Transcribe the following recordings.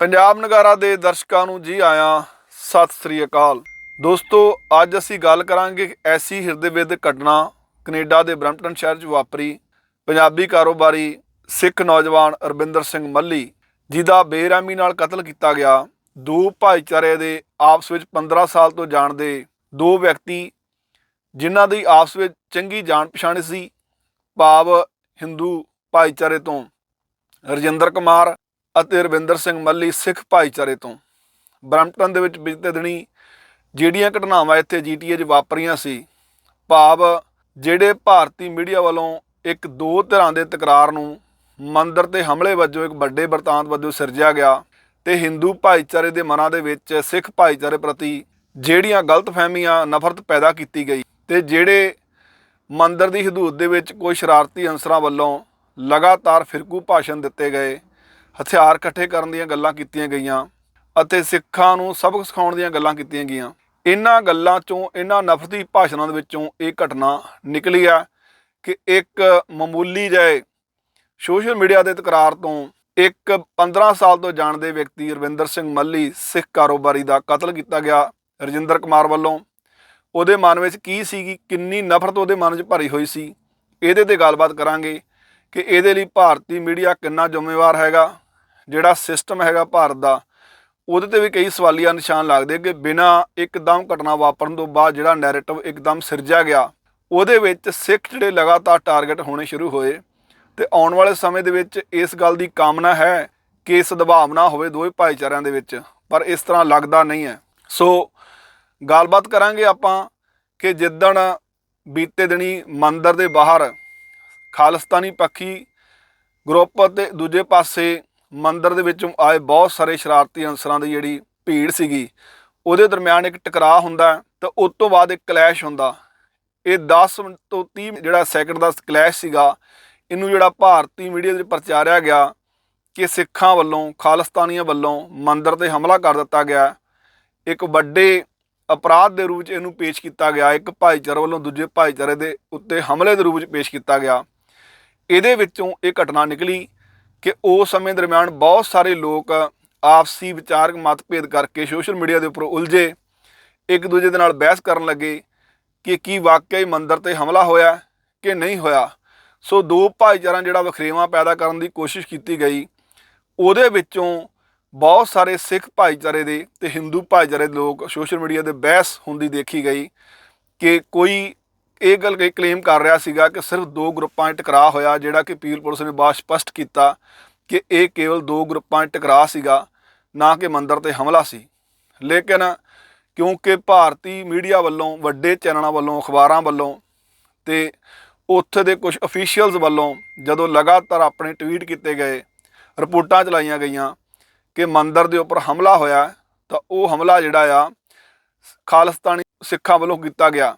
ਪੰਜਾਬ ਨਗਾਰਾ ਦੇ ਦਰਸ਼ਕਾਂ ਨੂੰ ਜੀ ਆਇਆਂ, ਸਤਿ ਸ੍ਰੀ ਅਕਾਲ। ਦੋਸਤੋ, ਅੱਜ ਅਸੀਂ ਗੱਲ ਕਰਾਂਗੇ ਐਸੀ ਹਿਰਦੇ ਵਿਦ ਘਟਨਾ ਕੈਨੇਡਾ ਦੇ ਬਰੈਂਪਟਨ ਸ਼ਹਿਰ 'ਚ ਵਾਪਰੀ। ਪੰਜਾਬੀ ਕਾਰੋਬਾਰੀ ਸਿੱਖ ਨੌਜਵਾਨ ਅਰਬਿੰਦਰ ਸਿੰਘ ਮੱਲੀ ਜਿਹਦਾ ਬੇਰਹਿਮੀ ਨਾਲ ਕਤਲ ਕੀਤਾ ਗਿਆ। ਦੋ ਭਾਈਚਾਰੇ ਦੇ ਆਪਸ ਵਿੱਚ 15 ਸਾਲ ਤੋਂ ਜਾਣਦੇ ਦੋ ਵਿਅਕਤੀ, ਜਿਨ੍ਹਾਂ ਦੀ ਆਪਸ ਵਿੱਚ ਚੰਗੀ ਜਾਣ ਪਛਾਣ ਸੀ, ਭਾਵ ਹਿੰਦੂ ਭਾਈਚਾਰੇ ਤੋਂ। ਰਜਿੰਦਰ ਕੁਮਾਰ ਅਤੇ ਰਵਿੰਦਰ ਸਿੰਘ ਮੱਲੀ ਸਿੱਖ ਭਾਈਚਾਰੇ ਤੋਂ। ਬਰੈਂਪਟਨ ਦੇ ਵਿੱਚ ਬੀਤੇ ਦਿਨੀ ਜਿਹੜੀਆਂ ਘਟਨਾਵਾਂ ਇੱਥੇ ਜੀਟੀਏ 'ਚ ਵਾਪਰੀਆਂ ਸੀ, ਭਾਵ ਜਿਹੜੇ ਭਾਰਤੀ ਮੀਡੀਆ ਵੱਲੋਂ ਇੱਕ ਦੋ ਤਰ੍ਹਾਂ ਦੇ ਤਕਰਾਰ ਨੂੰ ਮੰਦਰ ਤੇ ਹਮਲੇ ਵਜੋਂ ਇੱਕ ਵੱਡੇ ਵਰਤਾਂਤ ਵਜੋਂ ਸਿਰਜਿਆ ਗਿਆ ਤੇ ਹਿੰਦੂ ਭਾਈਚਾਰੇ ਦੇ ਮਨਾਂ ਦੇ ਵਿੱਚ ਸਿੱਖ ਭਾਈਚਾਰੇ ਪ੍ਰਤੀ ਜਿਹੜੀਆਂ ਗਲਤਫਹਿਮੀਆਂ, ਨਫ਼ਰਤ ਪੈਦਾ ਕੀਤੀ ਗਈ ਤੇ ਜਿਹੜੇ ਮੰਦਰ ਦੀ ਹਦੂਦ ਦੇ ਵਿੱਚ ਕੋਈ ਸ਼ਰਾਰਤੀ ਅਨਸਰਾਂ ਵੱਲੋਂ ਲਗਾਤਾਰ ਫਿਰਕੂ ਭਾਸ਼ਣ ਦਿੱਤੇ ਗਏ ਹਥਿਆਰ ਇਕੱਠੇ ਕਰਨ ਦੀਆਂ ਗੱਲਾਂ ਕੀਤੀਆਂ ਗਈਆਂ ਅਤੇ ਸਿੱਖਾਂ ਨੂੰ ਸਬਕ ਸਿਖਾਉਣ ਦੀਆਂ ਗੱਲਾਂ ਕੀਤੀਆਂ ਗਈਆਂ। ਇਹਨਾਂ ਗੱਲਾਂ ਚੋਂ, ਇਹਨਾਂ ਨਫ਼ਰਤੀ ਭਾਸ਼ਣਾਂ ਦੇ ਵਿੱਚੋਂ ਇਹ ਘਟਨਾ ਨਿਕਲੀ ਆ ਕਿ ਇੱਕ ਮਾਮੂਲੀ ਜਿਹੇ ਸੋਸ਼ਲ ਮੀਡੀਆ ਦੇ ਤਕਰਾਰ ਤੋਂ ਇੱਕ 15 ਸਾਲ ਤੋਂ ਜਾਣਦੇ ਵਿਅਕਤੀ ਰਵਿੰਦਰ ਸਿੰਘ ਮੱਲੀ ਸਿੱਖ ਕਾਰੋਬਾਰੀ ਦਾ ਕਤਲ ਕੀਤਾ ਗਿਆ ਰਜਿੰਦਰ ਕੁਮਾਰ ਵੱਲੋਂ। ਉਹਦੇ ਮਨ ਵਿੱਚ ਕੀ ਸੀਗੀ ਕਿੰਨੀ ਨਫ਼ਰਤ ਉਹਦੇ ਮਨ 'ਚ ਭਰੀ ਹੋਈ ਸੀ? ਇਹਦੇ ਤੇ ਗੱਲਬਾਤ ਕਰਾਂਗੇ ਕਿ ਇਹਦੇ ਲਈ ਭਾਰਤੀ ਮੀਡੀਆ ਕਿੰਨਾ ਜ਼ਿੰਮੇਵਾਰ ਹੈਗਾ। ਜਿਹੜਾ ਸਿਸਟਮ ਹੈਗਾ ਭਾਰਤ ਦਾ, ਉਹਦੇ ਤੇ ਵੀ ਕਈ ਸਵਾਲੀਆ ਨਿਸ਼ਾਨ ਲੱਗਦੇ ਕਿ ਬਿਨਾਂ ਇੱਕਦਮ ਘਟਨਾ ਵਾਪਰਨ ਤੋਂ ਬਾਅਦ ਜਿਹੜਾ ਨੈਰੇਟਿਵ ਇੱਕਦਮ ਸਿਰਜਿਆ ਗਿਆ, ਉਹਦੇ ਵਿੱਚ ਸਿੱਖ ਜਿਹੜੇ ਲਗਾਤਾਰ ਟਾਰਗੇਟ ਹੋਣੇ ਸ਼ੁਰੂ ਹੋਏ ਤੇ ਆਉਣ ਵਾਲੇ ਸਮੇਂ ਦੇ ਵਿੱਚ ਇਸ ਗੱਲ ਦੀ ਕਾਮਨਾ ਹੈ ਕਿ ਸਦਭਾਵਨਾ ਨਾ ਹੋਵੇ ਦੋਵੇਂ ਭਾਈਚਾਰਿਆਂ ਦੇ ਵਿੱਚ, ਪਰ ਇਸ ਤਰ੍ਹਾਂ ਲੱਗਦਾ ਨਹੀਂ ਹੈ। ਸੋ ਗੱਲਬਾਤ ਕਰਾਂਗੇ ਆਪਾਂ ਕਿ ਜਿੱਦਣ ਬੀਤੇ ਦਿਨੀ ਮੰਦਰ ਦੇ ਬਾਹਰ ਖਾਲਿਸਤਾਨੀ ਪੱਖੀ ਗਰੁੱਪ ਤੇ ਦੂਜੇ ਪਾਸੇ ਮੰਦਰ ਦੇ ਵਿੱਚੋਂ ਆਏ ਬਹੁਤ ਸਾਰੇ ਸ਼ਰਾਰਤੀ ਅਨਸਰਾਂ ਦੀ ਜਿਹੜੀ ਭੀੜ ਸੀਗੀ, ਉਹਦੇ ਦਰਮਿਆਨ ਇੱਕ ਟਕਰਾਅ ਹੁੰਦਾ ਹੈ ਤੇ ਉਸ ਤੋਂ ਬਾਅਦ ਇੱਕ ਕਲੈਸ਼ ਹੁੰਦਾ। ਇਹ 10 ਮਿੰਟ ਤੋਂ 30 ਜਿਹੜਾ ਸੈਕਿੰਡ ਦਾ ਕਲੈਸ਼ ਸੀਗਾ, ਇਹਨੂੰ ਜਿਹੜਾ ਭਾਰਤੀ ਮੀਡੀਆ ਦੇ ਪ੍ਰਚਾਰਿਆ ਗਿਆ ਕਿ ਸਿੱਖਾਂ ਵੱਲੋਂ, ਖਾਲਿਸਤਾਨੀਆਂ ਵੱਲੋਂ ਮੰਦਰ ਤੇ ਹਮਲਾ ਕਰ ਦਿੱਤਾ ਗਿਆ। ਇੱਕ ਵੱਡੇ ਅਪਰਾਧ ਦੇ ਰੂਪ 'ਚ ਇਹਨੂੰ ਪੇਸ਼ ਕੀਤਾ ਗਿਆ। ਇੱਕ ਭਾਈਚਾਰੇ ਵੱਲੋਂ ਦੂਜੇ ਭਾਈਚਾਰੇ ਦੇ ਉੱਤੇ ਹਮਲੇ ਦੇ ਰੂਪ 'ਚ ਪੇਸ਼ ਕੀਤਾ ਗਿਆ। ਇਹਦੇ ਵਿੱਚੋਂ ਇਹ ਘਟਨਾ ਨਿਕਲੀ। ਕਿ ਉਸ ਸਮੇਂ ਦਰਮਿਆਨ ਬਹੁਤ ਸਾਰੇ ਲੋਕ ਆਪਸੀ ਵਿਚਾਰਕ ਮਤਭੇਦ ਕਰਕੇ ਸੋਸ਼ਲ ਮੀਡੀਆ ਦੇ ਉੱਪਰ ਉਲਝੇ, ਇੱਕ ਦੂਜੇ ਦੇ ਨਾਲ ਬਹਿਸ ਕਰਨ ਲੱਗੇ ਕਿ ਕੀ ਵਾਕਿਆ ਹੀ ਮੰਦਰ ਤੇ ਹਮਲਾ ਹੋਇਆ ਕਿ ਨਹੀਂ ਹੋਇਆ। ਸੋ ਦੋ ਭਾਈਚਾਰਾਂ ਜਿਹੜਾ ਵਖਰੇਵਾਂ ਪੈਦਾ ਕਰਨ ਦੀ ਕੋਸ਼ਿਸ਼ ਕੀਤੀ ਗਈ, ਉਹਦੇ ਵਿੱਚੋਂ ਬਹੁਤ ਸਾਰੇ ਸਿੱਖ ਭਾਈਚਾਰੇ ਦੇ ਤੇ ਹਿੰਦੂ ਭਾਈਚਾਰੇ ਦੇ ਲੋਕ ਸੋਸ਼ਲ ਮੀਡੀਆ ਤੇ ਬਹਿਸ ਹੁੰਦੀ ਦੇਖੀ ਗਈ ਕਿ ਕੋਈ ਇਹ ਗੱਲ ਕਿ ਕਲੇਮ ਕਰ ਰਿਹਾ ਸੀਗਾ ਕਿ ਸਿਰਫ ਦੋ ਗਰੁੱਪਾਂ 'ਚ ਟਕਰਾਅ ਹੋਇਆ, ਜਿਹੜਾ ਕਿ ਪੀਲ ਪੁਲਿਸ ਨੇ ਬਾਅਦ 'ਚ ਸਪਸ਼ਟ ਕੀਤਾ ਕਿ ਇਹ ਕੇਵਲ ਦੋ ਗਰੁੱਪਾਂ 'ਚ ਟਕਰਾਅ ਸੀਗਾ, ਨਾ ਕਿ ਮੰਦਰ ਤੇ ਹਮਲਾ ਸੀ। ਲੇਕਿਨ ਕਿਉਂਕਿ ਭਾਰਤੀ ਮੀਡੀਆ ਵੱਲੋਂ, ਵੱਡੇ ਚੈਨਲਾਂ ਵੱਲੋਂ, ਅਖਬਾਰਾਂ ਵੱਲੋਂ ਤੇ ਉੱਥੇ ਦੇ ਕੁਝ ਅਫੀਸ਼ੀਅਲਸ ਵੱਲੋਂ ਜਦੋਂ ਲਗਾਤਾਰ ਆਪਣੇ ਟਵੀਟ ਕੀਤੇ ਗਏ, ਰਿਪੋਰਟਾਂ ਚਲਾਈਆਂ ਗਈਆਂ ਕਿ ਮੰਦਰ ਦੇ ਉੱਪਰ ਹਮਲਾ ਹੋਇਆ, ਤਾਂ ਉਹ ਹਮਲਾ ਜਿਹੜਾ ਆ ਖਾਲਿਸਤਾਨੀ ਸਿੱਖਾਂ ਵੱਲੋਂ ਕੀਤਾ ਗਿਆ।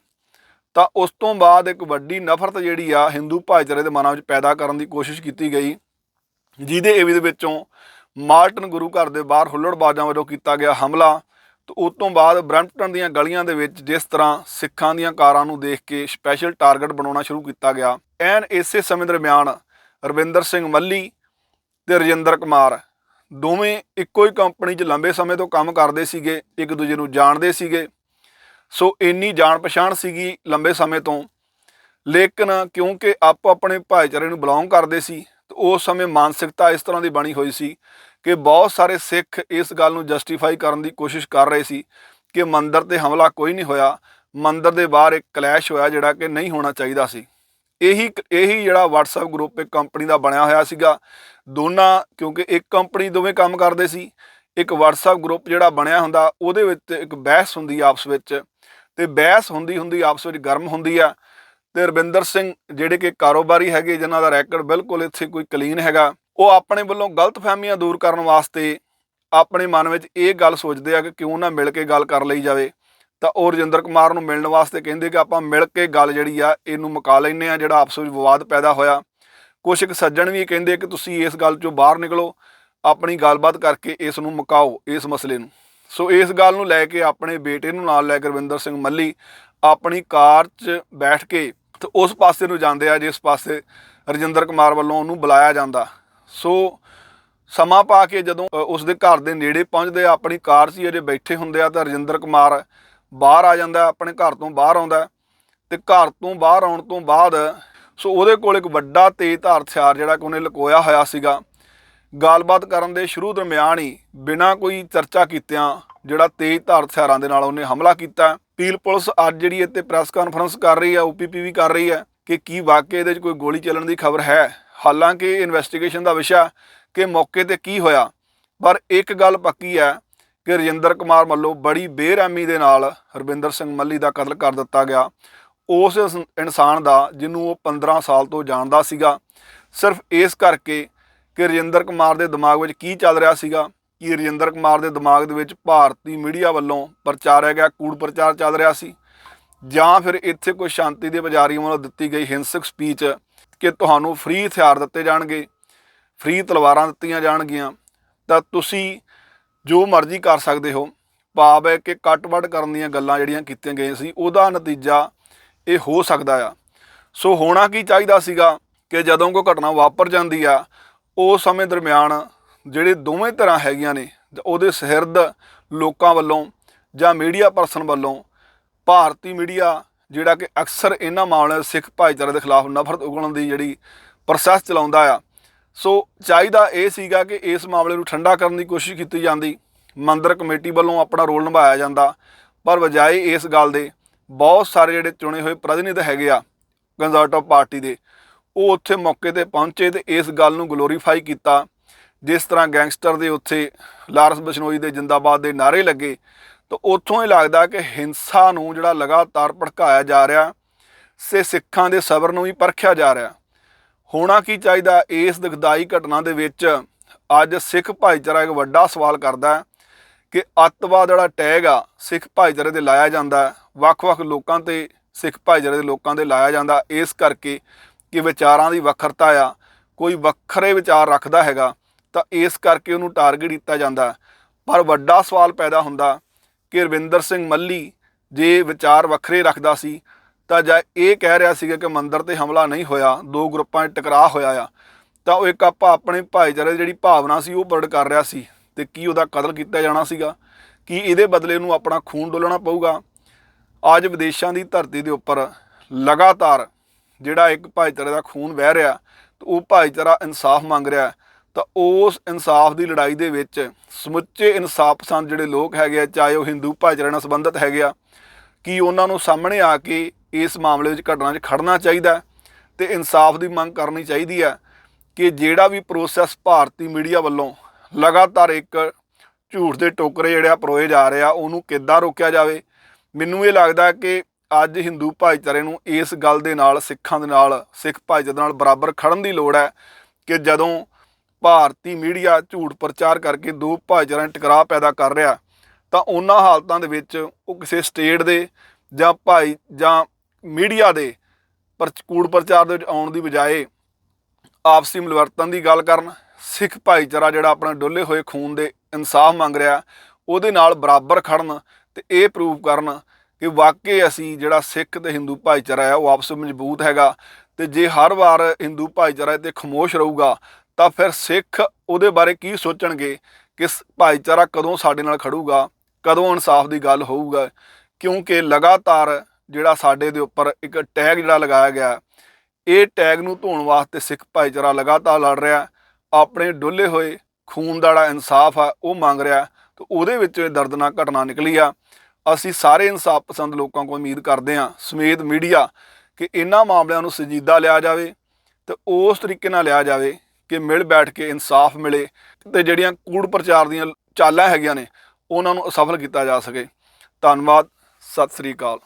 ਤਾਂ ਉਸ ਤੋਂ ਬਾਅਦ ਇੱਕ ਵੱਡੀ ਨਫ਼ਰਤ ਜਿਹੜੀ ਆ ਹਿੰਦੂ ਭਾਈਚਾਰੇ ਦੇ ਮਨਾਂ ਵਿੱਚ ਪੈਦਾ ਕਰਨ ਦੀ ਕੋਸ਼ਿਸ਼ ਕੀਤੀ ਗਈ, ਜਿਹਦੇ ਏਵੀ ਦੇ ਵਿੱਚੋਂ ਮਾਰਟਨ ਗੁਰੂ ਘਰ ਦੇ ਬਾਹਰ ਹੁੱਲੜਬਾਜ਼ਾਂ ਵੱਲੋਂ ਕੀਤਾ ਗਿਆ ਹਮਲਾ, ਤੇ ਉਸ ਤੋਂ ਬਾਅਦ ਬ੍ਰੈਂਪਟਨ ਦੀਆਂ ਗਲੀਆਂ ਦੇ ਵਿੱਚ ਜਿਸ ਤਰ੍ਹਾਂ ਸਿੱਖਾਂ ਦੀਆਂ ਕਾਰਾਂ ਨੂੰ ਦੇਖ ਕੇ ਸਪੈਸ਼ਲ ਟਾਰਗੇਟ ਬਣਾਉਣਾ ਸ਼ੁਰੂ ਕੀਤਾ ਗਿਆ, ਐਨ ਇਸੇ ਸਮੇਂ ਦਰਮਿਆਨ ਰਵਿੰਦਰ ਸਿੰਘ ਮੱਲੀ ਤੇ ਰਜਿੰਦਰ ਕੁਮਾਰ ਦੋਵੇਂ ਇੱਕੋ ਹੀ ਕੰਪਨੀ 'ਚ ਲੰਬੇ ਸਮੇਂ ਤੋਂ ਕੰਮ ਕਰਦੇ ਸੀਗੇ, ਇੱਕ ਦੂਜੇ ਨੂੰ ਜਾਣਦੇ ਸੀਗੇ। ਸੋ ਇੰਨੀ ਜਾਣ ਪਛਾਣ ਸੀਗੀ ਲੰਬੇ ਸਮੇਂ ਤੋਂ। ਲੇਕਿਨ ਕਿਉਂਕਿ ਆਪੋ ਆਪਣੇ ਭਾਈਚਾਰੇ ਨੂੰ ਬਿਲੋਂਗ ਕਰਦੇ ਸੀ, ਤੇ ਉਸ ਸਮੇਂ ਮਾਨਸਿਕਤਾ ਇਸ ਤਰ੍ਹਾਂ ਦੀ ਬਣੀ ਹੋਈ ਸੀ ਕਿ ਬਹੁਤ ਸਾਰੇ ਸਿੱਖ ਇਸ ਗੱਲ ਨੂੰ ਜਸਟੀਫਾਈ ਕਰਨ ਦੀ ਕੋਸ਼ਿਸ਼ ਕਰ ਰਹੇ ਸੀ ਕਿ ਮੰਦਰ ਤੇ ਹਮਲਾ ਕੋਈ ਨਹੀਂ ਹੋਇਆ, ਮੰਦਰ ਦੇ ਬਾਹਰ ਇੱਕ ਕਲੈਸ਼ ਹੋਇਆ ਜਿਹੜਾ ਕਿ ਨਹੀਂ ਹੋਣਾ ਚਾਹੀਦਾ ਸੀ। ਇਹੀ ਇਹੀ ਜਿਹੜਾ WhatsApp ਗਰੁੱਪ ਇੱਕ ਕੰਪਨੀ ਦਾ ਬਣਿਆ ਹੋਇਆ ਸੀਗਾ। ਦੋਨਾਂ, ਕਿਉਂਕਿ ਇੱਕ ਕੰਪਨੀ ਦੋਵੇਂ ਕੰਮ ਕਰਦੇ ਸੀ, ਇੱਕ WhatsApp ਗਰੁੱਪ ਜਿਹੜਾ ਬਣਿਆ ਹੁੰਦਾ, ਉਹਦੇ ਵਿੱਚ ਇੱਕ ਬਹਿਸ ਹੁੰਦੀ ਆਪਸ ਵਿੱਚ। ਤੇ ਬਹਿਸ ਹੁੰਦੀ ਹੁੰਦੀ ਆਪਸ ਵਿੱਚ ਗਰਮ ਹੁੰਦੀ ਆ। ਤੇ ਰਵਿੰਦਰ ਸਿੰਘ ਜਿਹੜੇ ਕਿ ਕਾਰੋਬਾਰੀ ਹੈਗੇ, ਜਿਨ੍ਹਾਂ ਦਾ ਰੈਕੋਰਡ ਬਿਲਕੁਲ ਇੱਥੇ ਕੋਈ ਕਲੀਨ ਹੈਗਾ, ਉਹ ਆਪਣੇ ਵੱਲੋਂ ਗਲਤਫਹਿਮੀਆਂ ਦੂਰ ਕਰਨ ਵਾਸਤੇ ਆਪਣੇ ਮਨ ਵਿੱਚ ਇਹ ਗੱਲ ਸੋਚਦੇ ਆ ਕਿ ਕਿਉਂ ਨਾ ਮਿਲ ਕੇ ਗੱਲ ਕਰ ਲਈ ਜਾਵੇ। ਤਾਂ ਉਹ ਰਜਿੰਦਰ ਕੁਮਾਰ ਨੂੰ ਮਿਲਣ ਵਾਸਤੇ ਕਹਿੰਦੇ ਕਿ ਆਪਾਂ ਮਿਲ ਕੇ ਗੱਲ ਜਿਹੜੀ ਆ, ਇਹਨੂੰ ਮੁਕਾ ਲੈਨੇ ਆ, ਜਿਹੜਾ ਆਪਸ ਵਿੱਚ ਵਿਵਾਦ ਪੈਦਾ ਹੋਇਆ। ਕੁਝ ਇੱਕ ਸੱਜਣ ਵੀ ਕਹਿੰਦੇ ਕਿ ਤੁਸੀਂ ਇਸ ਗੱਲ ਚੋਂ ਬਾਹਰ ਨਿਕਲੋ, ਆਪਣੀ ਗੱਲਬਾਤ ਕਰਕੇ ਇਸ ਨੂੰ ਮੁਕਾਓ, ਇਸ ਮਸਲੇ ਨੂੰ। ਸੋ ਇਸ ਗੱਲ ਨੂੰ ਲੈ ਕੇ ਆਪਣੇ ਬੇਟੇ ਨੂੰ ਨਾਲ ਲੈ ਕੇ ਰਵਿੰਦਰ ਸਿੰਘ ਮੱਲੀ ਆਪਣੀ ਕਾਰ 'ਚ ਬੈਠ ਕੇ ਤੇ ਉਸ ਪਾਸੇ ਨੂੰ ਜਾਂਦੇ ਆ ਜਿਸ ਪਾਸੇ ਰਜਿੰਦਰ ਕੁਮਾਰ ਵੱਲੋਂ ਉਹਨੂੰ ਬੁਲਾਇਆ ਜਾਂਦਾ। ਸੋ ਸਮਾਂ ਪਾ ਕੇ ਜਦੋਂ ਅ, ਉਸ ਦੇ ਘਰ ਦੇ ਨੇੜੇ ਪਹੁੰਚਦੇ ਆ ਆਪਣੀ ਕਾਰ 'ਚ ਹੀ ਅਜੇ ਬੈਠੇ ਹੁੰਦੇ ਆ ਤਾਂ ਰਜਿੰਦਰ ਕੁਮਾਰ ਬਾਹਰ ਆ ਜਾਂਦਾ ਆਪਣੇ ਘਰ ਤੋਂ ਬਾਹਰ ਆਉਂਦਾ ਤੇ ਘਰ ਤੋਂ ਬਾਹਰ ਆਉਣ ਤੋਂ ਬਾਅਦ ਸੋ ਉਹਦੇ ਕੋਲ ਇੱਕ ਵੱਡਾ ਤੇਜ਼ ਧਾਰ ਹਥਿਆਰ ਜਿਹੜਾ ਕਿ ਉਹਨੇ ਲੁਕੋਇਆ ਹੋਇਆ ਸੀਗਾ। ਗੱਲਬਾਤ ਕਰਨ ਦੇ ਸ਼ੁਰੂ ਦਰਮਿਆਨ ਹੀ ਬਿਨਾਂ ਕੋਈ ਚਰਚਾ ਕੀਤਿਆਂ ਜਿਹੜਾ ਤੇਜ਼ ਧਾਰ ਹਥਿਆਰਾਂ ਦੇ ਨਾਲ ਉਹਨੇ ਹਮਲਾ ਕੀਤਾ। ਪੀਲ ਪੁਲਿਸ ਅੱਜ ਜਿਹੜੀ ਇੱਥੇ ਪ੍ਰੈਸ ਕਾਨਫਰੰਸ ਕਰ ਰਹੀ ਹੈ ਓਪੀਪੀ ਵੀ ਕਰ ਰਹੀ ਹੈ ਕਿ ਕੀ ਵਾਕਈ ਇਹਦੇ 'ਚ ਕੋਈ ਗੋਲੀ ਚੱਲਣ ਦੀ ਖਬਰ ਹੈ। ਹਾਲਾਂਕਿ ਇਨਵੈਸਟੀਗੇਸ਼ਨ ਦਾ ਵਿਸ਼ਾ ਕਿ ਮੌਕੇ ਤੇ ਕੀ ਹੋਇਆ, ਪਰ ਇੱਕ ਗੱਲ ਪੱਕੀ ਹੈ ਕਿ ਰਜਿੰਦਰ ਕੁਮਾਰ ਵੱਲੋਂ ਬੜੀ ਬੇਰਹਿਮੀ ਦੇ ਨਾਲ ਹਰਵਿੰਦਰ ਸਿੰਘ ਮੱਲੀ ਦਾ ਕਤਲ ਕਰ ਦਿੱਤਾ ਗਿਆ। ਉਸ ਇਸ ਇਨਸਾਨ ਦਾ, ਜਿਹਨੂੰ ਉਹ 15 ਸਾਲ ਤੋਂ ਜਾਣਦਾ ਸੀਗਾ, ਸਿਰਫ ਇਸ ਕਰਕੇ ਕਿ ਰਜਿੰਦਰ ਕੁਮਾਰ ਦੇ ਦਿਮਾਗ ਵਿੱਚ ਕੀ ਚੱਲ ਰਿਹਾ ਸੀਗਾ? ਕਿ ਰਜਿੰਦਰ ਕੁਮਾਰ ਦੇ ਦਿਮਾਗ ਦੇ ਵਿੱਚ ਭਾਰਤੀ ਮੀਡੀਆ ਵੱਲੋਂ ਪ੍ਰਚਾਰਿਆ ਗਿਆ, ਕੂੜ ਪ੍ਰਚਾਰ ਚੱਲ ਰਿਹਾ ਸੀ? ਜਾਂ ਫਿਰ ਇੱਥੇ ਕੋਈ ਸ਼ਾਂਤੀ ਦੇ ਪੁਜਾਰੀਆਂ ਵੱਲੋਂ ਦਿੱਤੀ ਗਈ ਹਿੰਸਕ ਸਪੀਚ ਕਿ ਤੁਹਾਨੂੰ ਫ੍ਰੀ ਹਥਿਆਰ ਦਿੱਤੇ ਜਾਣਗੇ ਫ੍ਰੀ ਤਲਵਾਰਾਂ ਦਿੱਤੀਆਂ ਜਾਣਗੀਆਂ? ਤਾਂ ਤੁਸੀਂ ਜੋ ਮਰਜ਼ੀ ਕਰ ਸਕਦੇ ਹੋ। ਭਾਵ ਹੈ ਕਿ ਕੱਟ-ਵੱਢ ਕਰਨ ਦੀਆਂ ਗੱਲਾਂ ਜਿਹੜੀਆਂ ਕੀਤੀਆਂ ਗਈਆਂ ਸੀ, ਉਹਦਾ ਨਤੀਜਾ ਇਹ ਹੋ ਸਕਦਾ ਆ। ਸੋ ਹੋਣਾ ਕੀ ਚਾਹੀਦਾ ਸੀਗਾ ਕਿ ਜਦੋਂ ਕੋਈ ਘਟਨਾ ਵਾਪਰ ਜਾਂਦੀ ਆ ਉਸ ਸਮੇਂ ਦਰਮਿਆਨ ਜਿਹੜੇ ਦੋਵੇਂ ਧਿਰਾਂ ਹੈਗੀਆਂ ਨੇ ਉਹਦੇ ਸਹਿਰਦ ਲੋਕਾਂ ਵੱਲੋਂ ਜਾਂ ਮੀਡੀਆ ਪਰਸਨ ਵੱਲੋਂ ਭਾਰਤੀ ਮੀਡੀਆ ਜਿਹੜਾ ਕਿ ਅਕਸਰ ਇਹਨਾਂ ਮਾਮਲਿਆਂ ਸਿੱਖ ਭਾਈਚਾਰੇ ਦੇ ਖਿਲਾਫ ਨਫ਼ਰਤ ਉਗਲਣ ਦੀ ਜਿਹੜੀ ਪ੍ਰੋਸੈਸ ਚਲਾਉਂਦਾ ਆ। ਸੋ ਚਾਹੀਦਾ ਇਹ ਸੀਗਾ ਕਿ ਇਸ ਮਾਮਲੇ ਨੂੰ ਠੰਡਾ ਕਰਨ ਦੀ ਕੋਸ਼ਿਸ਼ ਕੀਤੀ ਜਾਂਦੀ। ਮੰਦਰ ਕਮੇਟੀ ਵੱਲੋਂ ਆਪਣਾ ਰੋਲ ਨਿਭਾਇਆ ਜਾਂਦਾ। ਪਰ ਬਜਾਏ ਇਸ ਗੱਲ ਦੇ ਬਹੁਤ ਸਾਰੇ ਜਿਹੜੇ ਚੁਣੇ ਹੋਏ ਪ੍ਰਤੀਨਿਧ ਹੈਗੇ ਆ ਕੰਜ਼ਰਵੇਟਿਵ ਪਾਰਟੀ ਦੇ ਉਹ ਉੱਥੇ ਮੌਕੇ ਤੇ ਪਹੁੰਚੇ ਤੇ ਇਸ ਗੱਲ ਨੂੰ ਗਲੋਰੀਫਾਈ ਕੀਤਾ, ਜਿਸ ਤਰ੍ਹਾਂ ਗੈਂਗਸਟਰ ਦੇ ਉੱਥੇ ਲਾਰਸ ਬਸ਼ਨੋਈ ਦੇ ਜਿੰਦਾਬਾਦ ਦੇ ਨਾਰੇ ਲੱਗੇ, ਤਾਂ ਉੱਥੋਂ ਇਹ ਲੱਗਦਾ ਕਿ ਹਿੰਸਾ ਨੂੰ ਜਿਹੜਾ ਲਗਾਤਾਰ ਭੜਕਾਇਆ ਜਾ ਰਿਹਾ, ਸੇ ਸਿੱਖਾਂ ਦੇ ਸਬਰ ਨੂੰ ਵੀ ਪਰਖਿਆ ਜਾ ਰਿਹਾ। ਹੋਣਾ ਕੀ ਚਾਹੀਦਾ ਇਸ ਦੁਖਦਾਈ ਘਟਨਾ ਦੇ ਵਿੱਚ? ਅੱਜ ਸਿੱਖ ਭਾਈਚਾਰਾ ਇੱਕ ਵੱਡਾ ਸਵਾਲ ਕਰਦਾ ਕਿ ਅੱਤਵਾਦ ਜਿਹੜਾ ਟੈਗ ਆ, ਸਿੱਖ ਭਾਈਚਾਰੇ ਤੇ ਲਾਇਆ ਜਾਂਦਾ, ਵੱਖ-ਵੱਖ ਲੋਕਾਂ ਤੇ, ਸਿੱਖ ਭਾਈਚਾਰੇ ਦੇ ਲੋਕਾਂ ਤੇ ਲਾਇਆ ਜਾਂਦਾ, ਇਸ ਕਰਕੇ ਕਿ ਵਿਚਾਰਾਂ ਦੀ ਵੱਖਰਤਾ ਆ, ਕੋਈ ਵੱਖਰੇ ਵਿਚਾਰ ਰੱਖਦਾ ਹੈਗਾ, ਤਾਂ ਇਸ ਕਰਕੇ ਉਹਨੂੰ ਟਾਰਗੇਟ ਕੀਤਾ ਜਾਂਦਾ। ਪਰ ਵੱਡਾ ਸਵਾਲ ਪੈਦਾ ਹੁੰਦਾ ਕਿ ਰਵਿੰਦਰ ਸਿੰਘ ਮੱਲੀ ਜੇ ਵਿਚਾਰ ਵੱਖਰੇ ਰੱਖਦਾ ਸੀ, ਤਾਂ ਜਾਂ ਇਹ ਕਹਿ ਰਿਹਾ ਸੀਗਾ ਕਿ ਮੰਦਰ ਤੇ ਹਮਲਾ ਨਹੀਂ ਹੋਇਆ, ਦੋ ਗਰੁੱਪਾਂ 'ਚ ਟਕਰਾਅ ਹੋਇਆ ਆ, ਤਾਂ ਉਹ ਇੱਕ ਆਪਾਂ ਆਪਣੇ ਭਾਈਚਾਰੇ ਦੀ ਜਿਹੜੀ ਭਾਵਨਾ ਸੀ ਉਹ ਪ੍ਰਗਟ ਕਰ ਰਿਹਾ ਸੀ ਤੇ ਕੀ ਉਹਦਾ ਕਤਲ ਕੀਤਾ ਜਾਣਾ ਸੀਗਾ, ਕੀ ਇਹਦੇ ਬਦਲੇ ਨੂੰ ਆਪਣਾ ਖੂਨ ਡੋਲਣਾ ਪਊਗਾ। ਅੱਜ ਵਿਦੇਸ਼ਾਂ ਦੀ ਧਰਤੀ ਦੇ ਉੱਪਰ ਲਗਾਤਾਰ ਜਿਹੜਾ ਇੱਕ ਭਾਈਚਾਰੇ ਦਾ ਖੂਨ ਵਹਿ ਰਿਹਾ, ਤੇ ਉਹ ਭਾਈਚਾਰਾ ਇਨਸਾਫ ਮੰਗ ਰਿਹਾ, ਤਾਂ ਉਸ ਇਨਸਾਫ ਦੀ ਲੜਾਈ ਦੇ ਵਿੱਚ ਸਮੁੱਚੇ ਇਨਸਾਫ ਪਸੰਦ ਜਿਹੜੇ ਲੋਕ ਹੈਗੇ ਆ, ਚਾਹੇ ਉਹ ਹਿੰਦੂ ਭਾਈਚਾਰੇ ਨਾਲ ਸੰਬੰਧਿਤ ਹੈਗੇ ਆ, ਕਿ ਉਹਨਾਂ ਨੂੰ ਸਾਹਮਣੇ ਆ ਕੇ ਇਸ ਮਾਮਲੇ ਵਿੱਚ ਘਟਨਾ 'ਚ ਖੜਨਾ ਚਾਹੀਦਾ ਹੈ ਤੇ ਇਨਸਾਫ ਦੀ ਮੰਗ ਕਰਨੀ ਚਾਹੀਦੀ ਹੈ ਕਿ ਜਿਹੜਾ ਵੀ ਪ੍ਰੋਸੈਸ ਭਾਰਤੀ ਮੀਡੀਆ ਵੱਲੋਂ ਲਗਾਤਾਰ ਇੱਕ ਝੂਠ ਦੇ ਟੋਕਰੇ ਜਿਹੜੇ ਆ, ਪਰੋਏ ਜਾ ਰਹੇ ਆ, ਉਹਨੂੰ ਕਿੱਦਾਂ ਰੋਕਿਆ ਜਾਵੇ? ਮੈਨੂੰ ਇਹ ਲੱਗਦਾ ਕਿ ਅੱਜ ਹਿੰਦੂ ਭਾਈਚਾਰੇ ਨੂੰ ਇਸ ਗੱਲ ਦੇ ਨਾਲ, ਸਿੱਖਾਂ ਦੇ ਨਾਲ, ਸਿੱਖ ਭਾਈਚਾਰੇ ਨਾਲ ਬਰਾਬਰ ਖੜਨ ਦੀ ਲੋੜ ਹੈ ਕਿ ਜਦੋਂ ਭਾਰਤੀ ਮੀਡੀਆ ਝੂਠ ਪ੍ਰਚਾਰ ਕਰਕੇ ਦੋ ਭਾਈਚਾਰਿਆਂ ਟਕਰਾਅ ਪੈਦਾ ਕਰ ਰਿਹਾ, ਤਾਂ ਉਹਨਾਂ ਹਾਲਤਾਂ ਦੇ ਵਿੱਚ ਉਹ ਕਿਸੇ ਸਟੇਟ ਦੇ ਜਾਂ ਭਾਈ ਜਾਂ ਮੀਡੀਆ ਦੇ ਪ੍ਰਚ- ਕੂੜ ਪ੍ਰਚਾਰ ਦੇ ਵਿੱਚ ਆਉਣ ਦੀ ਬਜਾਏ ਆਪਸੀ ਮਿਲਵਰਤਨ ਦੀ ਗੱਲ ਕਰਨ, ਸਿੱਖ ਭਾਈਚਾਰਾ ਜਿਹੜਾ ਆਪਣਾ ਡੋਲੇ ਹੋਏ ਖੂਨ ਦੇ ਇਨਸਾਫ ਮੰਗ ਰਿਹਾ, ਉਹਦੇ ਨਾਲ ਬਰਾਬਰ ਖੜਨ ਤੇ ਇਹ ਪ੍ਰੂਵ ਕਰਨ ਕਿ ਵਾਕਈ ਅਸੀਂ ਜਿਹੜਾ ਸਿੱਖ ਤੇ ਹਿੰਦੂ ਭਾਈਚਾਰਾ ਹੈ ਉਹ ਆਪਸ ਵਿੱਚ ਮਜ਼ਬੂਤ ਹੈਗਾ ਤੇ ਜੇ ਹਰ ਵਾਰ ਹਿੰਦੂ ਭਾਈਚਾਰਾ ਤੇ ਖਮੋਸ਼ ਰਹੂਗਾ, ਤਾਂ ਫਿਰ ਸਿੱਖ ਉਹਦੇ ਬਾਰੇ ਕੀ ਸੋਚਣਗੇ ਕਿ ਸ- ਭਾਈਚਾਰਾ ਕਦੋਂ ਸਾਡੇ ਨਾਲ ਖੜੂਗਾ, ਕਦੋਂ ਇਨਸਾਫ ਦੀ ਗੱਲ ਹੋਊਗਾ, ਕਿਉਂਕਿ ਲਗਾਤਾਰ ਜਿਹੜਾ ਸਾਡੇ ਦੇ ਉੱਪਰ ਇੱਕ ਟੈਗ ਜਿਹੜਾ ਲਗਾਇਆ ਗਿਆ, ਇਹ ਟੈਗ ਨੂੰ ਧੋਣ ਵਾਸਤੇ ਸਿੱਖ ਭਾਈਚਾਰਾ ਲਗਾਤਾਰ ਲੜ ਰਿਹਾ, ਆਪਣੇ ਡੁੱਲੇ ਹੋਏ, ਖੂਨ ਦਾ ਜਿਹੜਾ ਇਨਸਾਫ ਆ, ਉਹ ਮੰਗ ਰਿਹਾ, ਤੇ ਉਹਦੇ ਵਿੱਚ ਇਹ ਦਰਦਨਾਕ ਘਟਨਾ ਨਿਕਲੀ ਆ। ਅਸੀਂ ਸਾਰੇ ਇਨਸਾਫ ਪਸੰਦ ਲੋਕਾਂ ਕੋਲ ਉਮੀਦ ਕਰਦੇ ਹਾਂ, ਸਮੇਤ ਮੀਡੀਆ, ਕਿ ਇਹਨਾਂ ਮਾਮਲਿਆਂ ਨੂੰ ਸੰਜੀਦਾ ਲਿਆ ਜਾਵੇ ਤੇ ਉਸ ਤਰੀਕੇ ਨਾਲ ਲਿਆ ਜਾਵੇ ਕਿ ਮਿਲ ਬੈਠ ਕੇ ਇਨਸਾਫ ਮਿਲੇ ਤੇ ਜਿਹੜੀਆਂ ਕੂੜ ਪ੍ਰਚਾਰ ਦੀਆਂ ਚਾਲਾਂ ਹੈਗੀਆਂ ਨੇ, ਉਹਨਾਂ ਨੂੰ ਅਸਫਲ ਕੀਤਾ ਜਾ ਸਕੇ। ਧੰਨਵਾਦ, ਸਤਿ ਸ੍ਰੀ ਅਕਾਲ।